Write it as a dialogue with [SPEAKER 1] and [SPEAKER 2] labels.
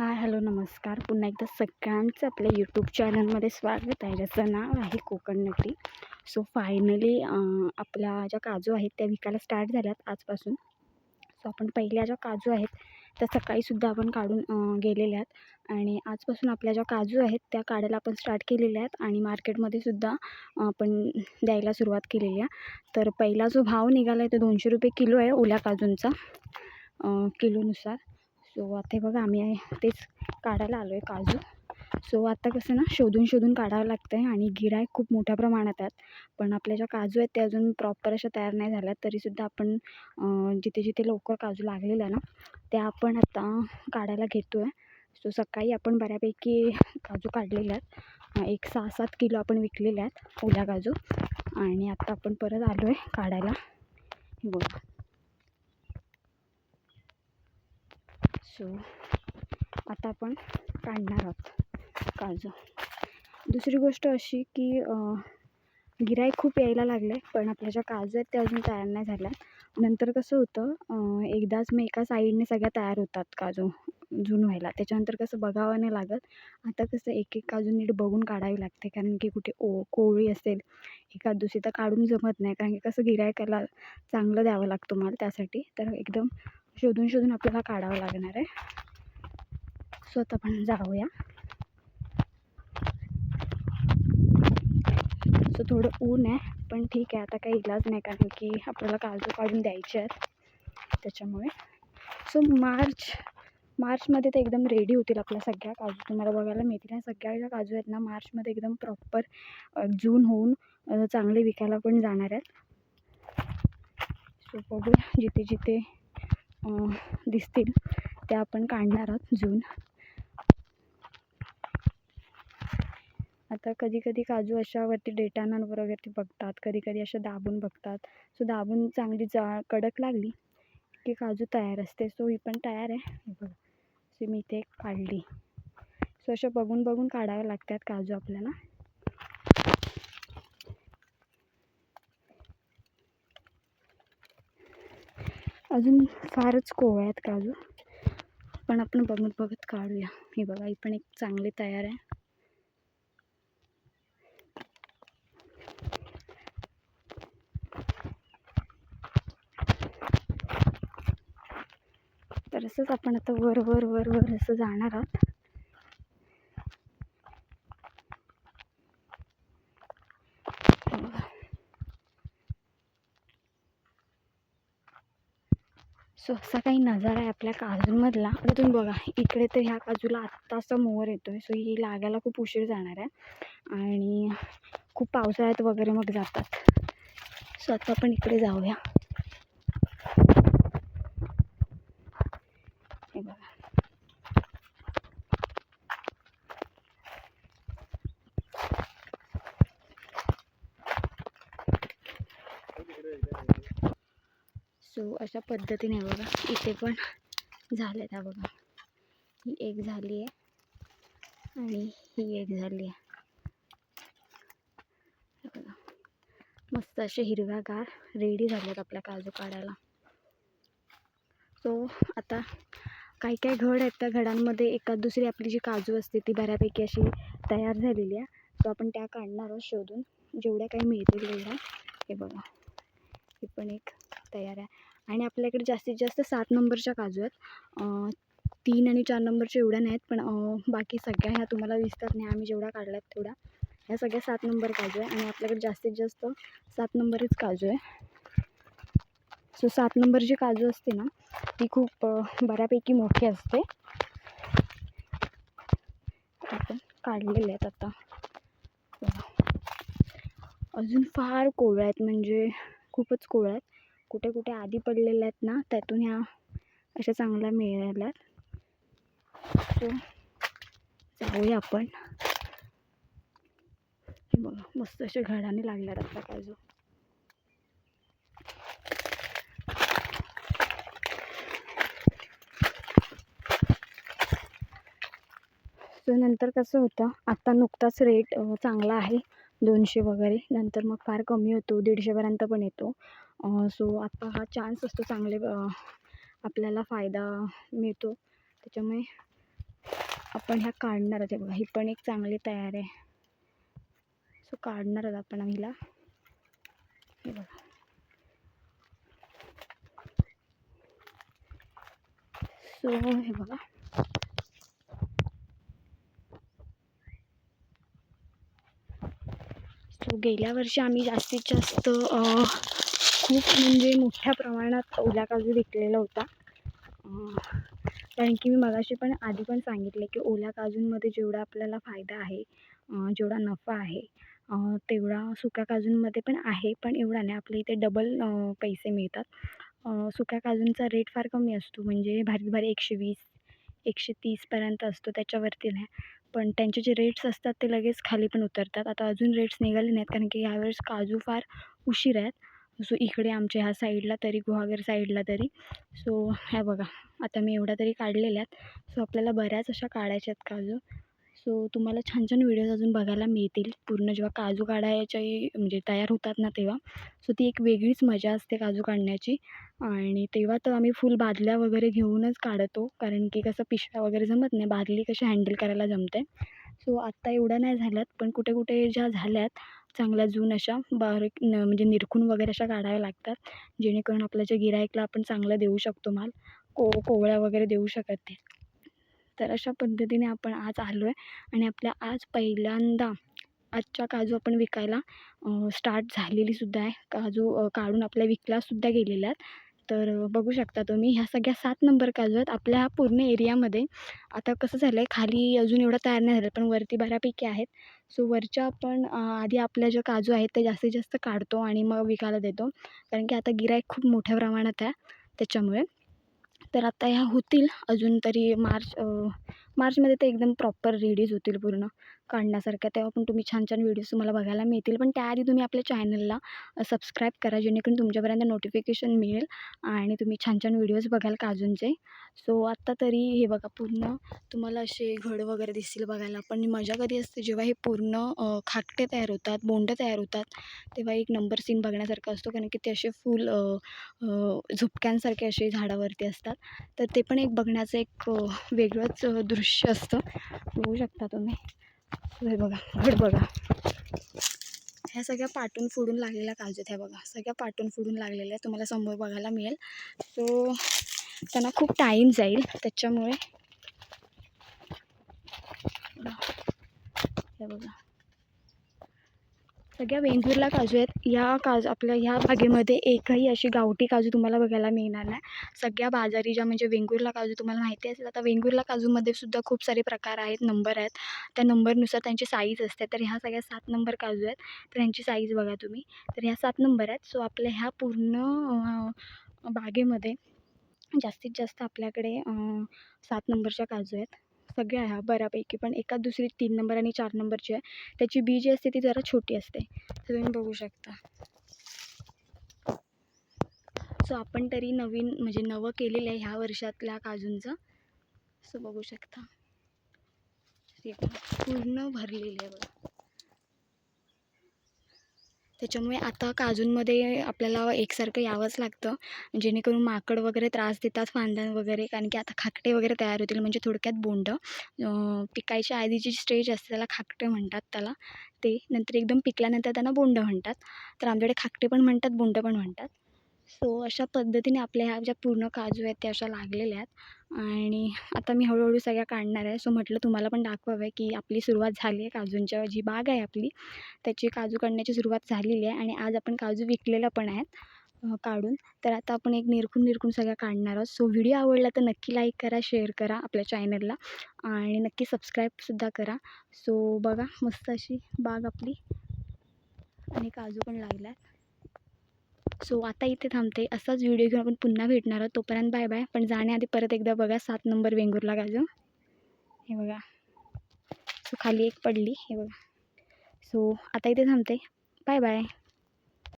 [SPEAKER 1] Hi hello नमस्कार. पुन्हा एकदा सगळ्यांचं आपल्या यूट्यूब चॅनलमध्ये स्वागत आहे. ज्याचं नाव आहे कोकण नगरी. सो फायनली आपल्या ज्या काजू आहेत त्या विकायला स्टार्ट झाल्यात आजपासून. सो आपण पहिल्या ज्या काजू आहेत त्या सकाळीसुद्धा आपण काढून गेलेल्या आहेत. आणि आजपासून आपल्या ज्या काजू आहेत त्या काढायला आपण स्टार्ट केलेल्या आहेत. आणि मार्केटमध्ये सुद्धा आपण द्यायला सुरुवात केलेली आहे. तर पहिला जो भाव निघाला आहे तो दोनशे रुपये किलो आहे ओल्या काजूंचा किलोनुसार. सो आता हे बघा आम्ही आहे तेच काढायला आलो आहे काजू. सो आता कसं ना शोधून शोधून काढावं लागतं आहे आणि गिऱ्हाईक खूप मोठ्या प्रमाणात आहेत. पण आपल्या ज्या काजू आहेत त्या अजून प्रॉपर अशा तयार नाही झाल्या तरीसुद्धा आपण जिथे जिथे लवकर काजू लागलेल्या ना त्या आपण आता काढायला घेतो आहे सो सकाळी आपण बऱ्यापैकी काजू काढलेले आहेत. एक सहा सात किलो आपण विकलेले आहेत ओल्या काजू. आणि आत्ता आपण परत आलो आहे काढायला बोला बघा सो आता आपण काढणार आहोत काजू. दुसरी गोष्ट अशी की अं, गिऱ्हाईक खूप यायला लागले पण आपल्या ज्या काजू आहेत त्या अजून तयार नाही झाल्या नंतर कसं होतं एकदाच मग एका साईडने सगळ्या तयार होतात काजू जून व्हायला. त्याच्यानंतर कसं बघावं नाही लागत. आता कसं एक एक काजू नीट बघून काढावी लागते कारण की कुठे ओ कोवळी असेल एखाद दुसरी तर काढून जमत नाही. कारण की कसं गिऱ्हाईकाला चांगलं द्यावं लागतं मला त्यासाठी. तर एकदम शोधून शोधून आपल्याला काढावं लागणार आहे. सो आता आपण जाऊया. सो थोडं ऊन आहे पण ठीक आहे. आता काही इलाज नाही कारण की आपल्याला काजू काढून द्यायचे आहेत. त्याच्यामुळे. सो मार्च मार्चमध्ये ते एकदम रेडी होतील आपल्या सगळ्या काजू. तुम्हाला बघायला मिळतील. ह्या सगळ्या ज्या काजू आहेत ना मार्चमध्ये एकदम प्रॉपर जून होऊन चांगले विकायला पण जाणार आहेत. सो बघू जिथे जिथे दिसतील. त्या आपण काढणार आहोत जून. आता कधी कधी काजू अशावरती डेटानांवर वगैरे बघतात. कधी कधी अशा दाबून बघतात. सो दाबून चांगली जा कडक लागली की काजू तयार असते. सो ही पण तयार आहे. बघा. सो मी इथे काढली. सो अशा बघून बघून काढाव्या लागतात काजू आपल्याला. अजून फारच कोवळ्या आहेत काजू पण आपण बघत बघत काढूया. हे बघा ही पण एक चांगली तयार आहे. तर असंच आपण आता वर वर वर वर असं जाणार आहोत. सो असा काही नजारा आहे आपल्या काजूंमधला आता तुम्ही बघा इकडे तर ह्या काजूला आत्ता असा मोहर येतो आहे सो ही लागायला खूप उशीर जाणार आहे. आणि खूप पावसाळ्यात वगैरे मग जातात. सो आता आपण इकडे जाऊया हे बघा सो अशा पद्धतीने बघा इथे पण झाले त्या बघा. ही एक झाली आहे आणि ही एक झाली आहे. बघा. मस्त असे हिरव्यागार रेडी झाल्यात आपल्या काजू काढायला. सो आता काही काही घड आहेत त्या घडांमध्ये एका दुसरी आपली जी काजू असते ती बऱ्यापैकी अशी तयार झालेली आहे. सो आपण त्या काढणार आहोत शोधून. जेवढ्या काही मिळतील तेवढ्या. हे बघा. ही पण एक तयार आहे. आणि आपल्याकडे जास्तीत जास्त सात नंबरच्या काजू आहेत. तीन आणि चार नंबरच्या एवढ्या नाही आहेत पण बाकी सगळ्या ह्या तुम्हाला दिसतात. नाही आम्ही जेवढ्या काढल्यात तेवढ्या. ह्या सगळ्या सात नंबर काजू आहे आणि आपल्याकडे जास्तीत जास्त सात नंबरच काजू आहे. सो सात नंबरची काजू असते ना ती खूप बऱ्यापैकी मोठी असते. आपण काढलेले आहेत आता. अजून फार कोवळ्या आहेत म्हणजे खूपच कोवळ्या आहेत. कुठे कुठे आधी पडलेल्या आहेत ना त्यातून ह्या अशा चांगल्या मिळाल्या सो जाऊया आपण. हे बघा मस्त अशा घडाने लागल्या आहेत काजू सो नंतर कसं होतं आत्ता नुकताच रेट चांगला आहे दोनशे वगैरे. नंतर मग फार कमी होतो दीडशेपर्यंत पण येतो. सो आत्ता हा चान्स असतो चांगले आपल्याला फायदा मिळतो. त्याच्यामुळे आपण ह्या काढणार आहे बघा ही पण एक चांगली तयार आहे. सो काढणार आहोत आपण हिला. हे बघा. सो हे बघा. सो गेल्या वर्षी आम्ही जास्तीत जास्त खूप म्हणजे मोठ्या प्रमाणात ओला काजू विकलेला होता. कारण की मी मगाशी पण आधी पण सांगितले की ओल्या काजूंमध्ये जेवढा आपल्याला फायदा आहे जेवढा नफा आहे तेवढा सुक्या काजूंमध्ये पण आहे पण एवढा नाही. आपल्या इथे डबल पैसे मिळतात. सुक्या काजूंचा रेट फार कमी असतो. म्हणजे भारी भारी एकशे वीस एकशे तीसपर्यंत असतो त्याच्यावरती नाही. पण त्यांचे जे रेट्स असतात ते लगेच खाली पण उतरतात. आता अजून रेट्स निघाले नाहीत कारण की यावेळेस काजू फार उशीर आहेत. सो इकडे आमच्या ह्या साईडला तरी गुहागर साईडला तरी. सो ह्या बघा आता मी एवढ्या तरी काढलेल्या आहेत सो आपल्याला बऱ्याच अशा काढायच्या आहेत काजू. सो तुम्हाला छान छान व्हिडिओज अजून बघायला मिळतील. पूर्ण जेव्हा काजू काढायच्याही म्हणजे तयार होतात ना तेव्हा. सो ती एक वेगळीच मजा असते काजू काढण्याची. आणि तेव्हा तर आम्ही फुल बादल्या वगैरे घेऊनच काढतो. कारण की कसं पिशव्या वगैरे जमत नाही. बादली कशी हँडल करायला जमते. सो आत्ता एवढं नाही झाल्यात. पण कुठे कुठे ज्या झाल्यात चांगल्या जून अशा बारीक न म्हणजे निरखून वगैरे अशा काढाव्या लागतात. जेणेकरून आपल्या ज्या गिराईकला आपण चांगलं देऊ शकतो माल को कोवळ्या वगैरे देऊ शकत नाही. तर अशा पद्धतीने आपण आज आलो आहे आणि आपल्या आज पहिल्यांदा आजच्या काजू आपण विकायला स्टार्ट झालेली सुद्धा आहे. काजू काढून आपल्या विकलासुद्धा गेलेल्या आहेत. तर बघू शकता तुम्ही ह्या सगळ्या सात नंबर काजू आहेत आपल्या ह्या पूर्ण एरियामध्ये. आता कसं झालं आहे खाली अजून एवढं तयार नाही झालं पण वरती बऱ्यापैकी आहेत. सो वरच्या आपण आधी आपल्या ज्या काजू आहेत ते जास्तीत जास्त काढतो आणि मग विकायला देतो. कारण की आता गिऱ्हाईक खूप मोठ्या प्रमाणात आहे त्याच्यामुळे. तर आता ह्या होतील अजून तरी मार्च मार्चमध्ये ते एकदम प्रॉपर रेडीज होतील पूर्ण काढण्यासारख्या. तेव्हा पण तुम्ही छान छान व्हिडिओज तुम्हाला बघायला मिळतील. पण त्याआधी तुम्ही आपल्या चॅनलला सबस्क्राईब करा जेणेकरून तुमच्यापर्यंत नोटिफिकेशन मिळेल आणि तुम्ही छान छान व्हिडिओज बघाल काजूंचे सो आत्ता तरी हे बघा पूर्ण तुम्हाला असे घड वगैरे दिसतील बघायला. पण मजा कधी असते जेव्हा हे पूर्ण खाकटे तयार होतात बोंड तयार होतात तेव्हा एक नंबर सीन बघण्यासारखा असतो. कारण की ते असे फुल झुपक्यांसारखे असे झाडावरती असतात. तर ते पण एक बघण्याचं एक वेगळंच दृ दृश्य असतं. बघू शकता तुम्ही. हे बघा घड बघा. ह्या सगळ्या पाटून फुडून लागलेल्या काजू ह्या बघा. सगळ्या पाटून फुडून लागलेल्या आहेत. तुम्हाला समोर बघायला मिळेल. सो त्यांना खूप टाईम जाईल त्याच्यामुळे. हे बघा. सगळ्या वेंगुर्ला काजू आहेत. या काजू आपल्या ह्या बागेमध्ये एकही अशी गावठी काजू तुम्हाला बघायला मिळणार नाही. सगळ्या बाजारी ज्या म्हणजे वेंगुर्ला काजू तुम्हाला माहिती असेल आता वेंगुर्ला काजूमध्ये सुद्धा खूप सारे प्रकार आहेत नंबर आहेत. त्या नंबरनुसार त्यांची साईज असते. तर ह्या सगळ्या सात नंबर काजू आहेत. तर ह्यांची साईज बघा तुम्ही. तर ह्या सात नंबर आहेत. सो आपल्या ह्या पूर्ण बागेमध्ये जास्तीत जास्त आपल्याकडे सात नंबरच्या काजू आहेत. सगळ्या ह्या बऱ्यापैकी पण एका दुसरी तीन नंबर आणि चार नंबरची आहे त्याची बी जी असते ती जरा छोटी असते. तर तुम्ही बघू शकता. सो आपण तरी नवीन म्हणजे नवं केलेलं आहे ह्या वर्षातल्या काजूंचं. सो बघू शकता. पूर्ण भरलेले आहे बघा. त्याच्यामुळे आता काजूंमध्ये आपल्याला एकसारखं यावंच लागतं. जेणेकरून माकड वगैरे त्रास देतात फांद्यां वगैरे कारण की आता खाकटे वगैरे तयार होतील म्हणजे थोडक्यात बोंड. पिकायच्या पिकायच्या आधीची स्टेज असते त्याला खाकटे म्हणतात त्याला. ते नंतर एकदम पिकल्यानंतर त्यांना बोंड म्हणतात. तर आमच्याकडे खाकटे पण म्हणतात बोंड पण म्हणतात. सो अशा पद्धतीने आपल्या ह्या ज्या पूर्ण काजू आहेत त्या अशा लागलेल्या आहेत. आणि आता मी हळूहळू सगळ्या काढणार आहे. सो म्हटलं तुम्हाला पण दाखवावं आहे की आपली सुरुवात झाली आहे. काजूंच्या जी बाग आहे आपली त्याची काजू काढण्याची सुरुवात झालेली आहे आणि आज आपण काजू विकलेल्या पण आहेत काढून. तर आता आपण एक निरखून निरखून सगळ्या काढणार आहोत. सो व्हिडिओ आवडला तर नक्की लाईक करा शेअर करा आपल्या चॅनलला आणि नक्की सबस्क्राईबसुद्धा करा. सो बघा मस्त अशी बाग आपली. आणि काजू पण लागल्या सो आता इथे थांबते. असाच व्हिडिओ घेऊन आपण पुन्हा भेटणार आहोत. तोपर्यंत बाय बाय पण जाण्याआधी परत एकदा बघा सात नंबर वेंगुर्ला काजू हे बघा. सो खाली एक पडली. हे बघा. सो आता इथे थांबते. Bye bye